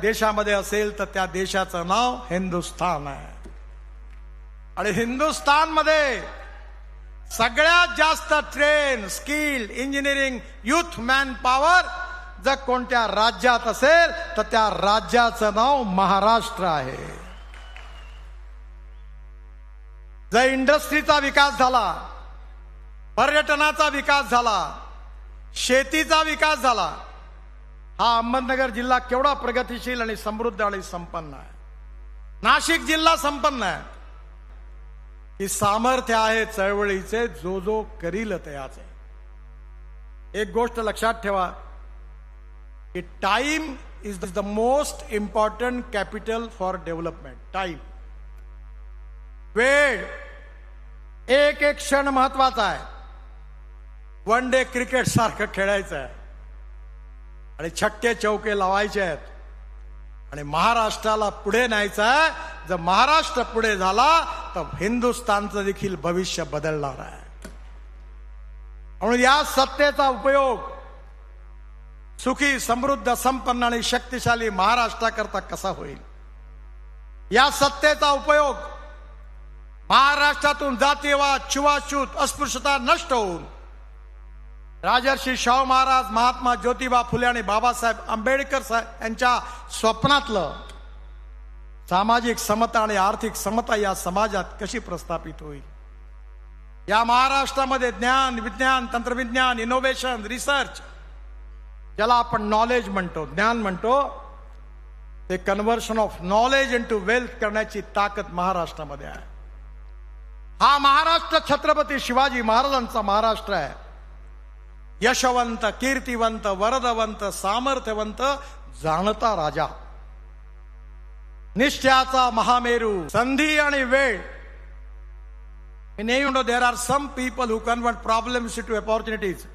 देशामध्ये असेल तर त्या देशाचं नाव हिंदुस्थान आहे. आणि हिंदुस्थानमध्ये सगळ्यात जास्त train skill engineering youth man power जर कोणत्या राज्यात असेल तर त्या राज्याचं नाव महाराष्ट्र आहे. जर इंडस्ट्रीचा विकास झाला पर्यटनाचा विकास झाला शेतीचा विकास झाला हा अहमदनगर जिल्हा केवढा प्रगतिशील आणि समृद्ध आणि संपन्न आहे. नाशिक जिल्हा संपन्न आहे. की सामर्थ्य आहे चळवळीचे जो जो करील त्याचे एक गोष्ट लक्षात ठेवा की time is the most important capital for development time वेळ एक एक क्षण महत्त्वाचा आहे. वन डे क्रिकेट सारखं खेळायचं आहे. आणि छक्के चौके लावायचे आहेत. आणि महाराष्ट्राला पुढे न्यायचं आहे. जर महाराष्ट्र पुढे झाला तर हिंदुस्थानचं देखील भविष्य बदलणार आहे. म्हणून या सत्तेचा उपयोग सुखी समृद्ध संपन्न आणि शक्तिशाली महाराष्ट्राकरता कसा होईल? या सत्तेचा उपयोग महाराष्ट्रातून जातीयवाद छुवाछूत अस्पृश्यता नष्ट होऊन राजर्षी शाहू महाराज महात्मा ज्योतिबा फुले आणि बाबासाहेब आंबेडकर साहेब यांच्या स्वप्नातलं सामाजिक समता आणि आर्थिक समता या समाजात कशी प्रस्थापित होईल? या महाराष्ट्रामध्ये ज्ञान विज्ञान तंत्रविज्ञान इनोव्हेशन रिसर्च ज्याला आपण नॉलेज म्हणतो ज्ञान म्हणतो ते conversion of knowledge into wealth करण्याची ताकद महाराष्ट्रामध्ये आहे. हा महाराष्ट्र छत्रपती शिवाजी महाराजांचा महाराष्ट्र आहे. यशवंत कीर्तिवंत वरदवंत सामर्थ्यवंत जाणता राजा निश्चयाचा महामेरू संधी आणि वेळ In you know, there are some people who convert problems into opportunities.